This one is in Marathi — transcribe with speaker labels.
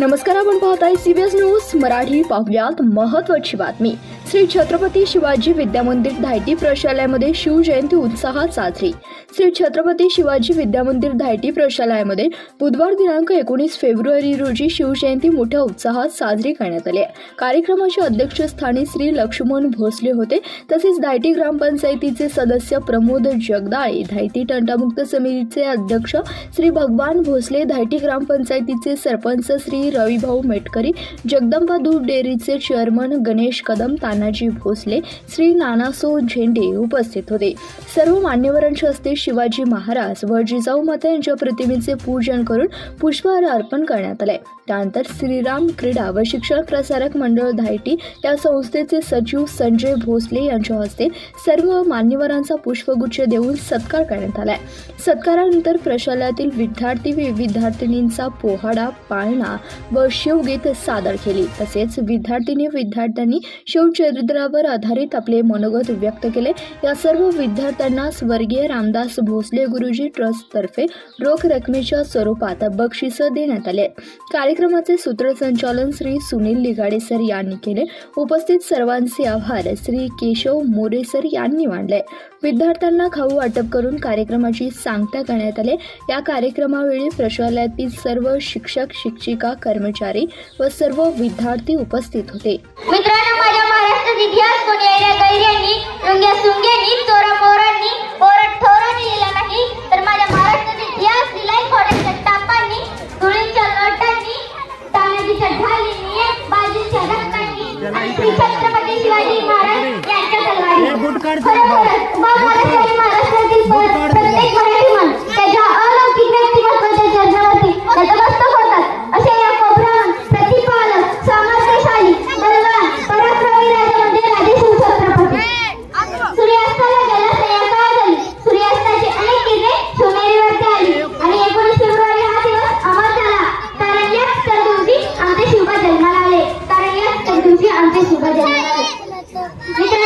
Speaker 1: नमस्कार आपण पाहताय सीबीएस न्यूज मराठी पाहुयात महत्वाची बातमी. श्री छत्रपती शिवाजी विद्यामंदिर धायटी प्रशालयामध्ये शिवजयंती उत्साहात साजरी. श्री छत्रपती शिवाजी विद्यामंदिर धायटी प्रशालयामध्ये बुधवार दिनांक एकोणीस फेब्रुवारी रोजी शिवजयंती मोठ्या उत्साहात साजरी करण्यात आली आहे. कार्यक्रमाच्या अध्यक्षस्थानी श्री लक्ष्मण भोसले होते. तसेच धायटी ग्रामपंचायतीचे सदस्य प्रमोद जगदाळे धायटी तंटामुक्त समितीचे अध्यक्ष श्री भगवान भोसले धायटी ग्रामपंचायतीचे सरपंच श्री रविभाऊ मेटकरी जगदंबा दूध डेअरीचे चेअरमन गणेश कदम तानाजी भोसले श्री नानासो झेंडे उपस्थित होते. सर्व मान्यवरांच्या हस्ते शिवाजी महाराज व जिजाऊ माता यांच्या प्रतिमेचे पूजन करून पुष्पहार अर्पण करण्यात आले. त्यानंतर श्रीराम क्रीडा व शिक्षण प्रसारक मंडळ धायटी या संस्थेचे सचिव संजय भोसले यांच्या हस्ते सर्व मान्यवरांचा पुष्पगुच्छ देऊन सत्कार करण्यात आलाय सत्कारानंतर प्रशालातील विद्यार्थी व विद्यार्थिनींचा पोहाडा पाळणा व शिवगीत सादर केली. तसेच विद्यार्थिनी विद्यार्थ्यांनी शिवचरित्रावर आधारित आपले मनोगत व्यक्त केले. या सर्व विद्यार्थ्यांना स्वर्गीय रामदास भोसले गुरुजी ट्रस्टतर्फे रोख रकमेच्या स्वरूपात बक्षिस देण्यात आले. कार्यक्रमाचे सूत्रसंचालन श्री सुनील लिगाडे सर यांनी केले. उपस्थित सर्वांचे आभार श्री केशव मोरे सर यांनी मांडले विद्यार्थ्यांना खाऊ वाटप करून कार्यक्रमाची सांगता करण्यात आले. या कार्यक्रमावेळी प्रशालयातील सर्व शिक्षक शिक्षिका कर्मचारी व सर्व विद्यार्थी उपस्थित होते.
Speaker 2: मित्रांनो माझ्या महाराष्ट्रात इतिहास कोणी ऐऱ्या गैऱ्यांनी रुंग्या सुंग्यांनी चोरा मोरांनी ओरड ठोरांनी लिहिला नाही तर माझ्या महाराष्ट्राचा इतिहास लिहिलाय घोड्याच्या टापांनी धुळींच्या लोटांनी तानाजीच्या ढालींनी बाजीच्या धक्कांनी आणि छत्रपती शिवाजी महाराज यांच्या तलवारी 下雨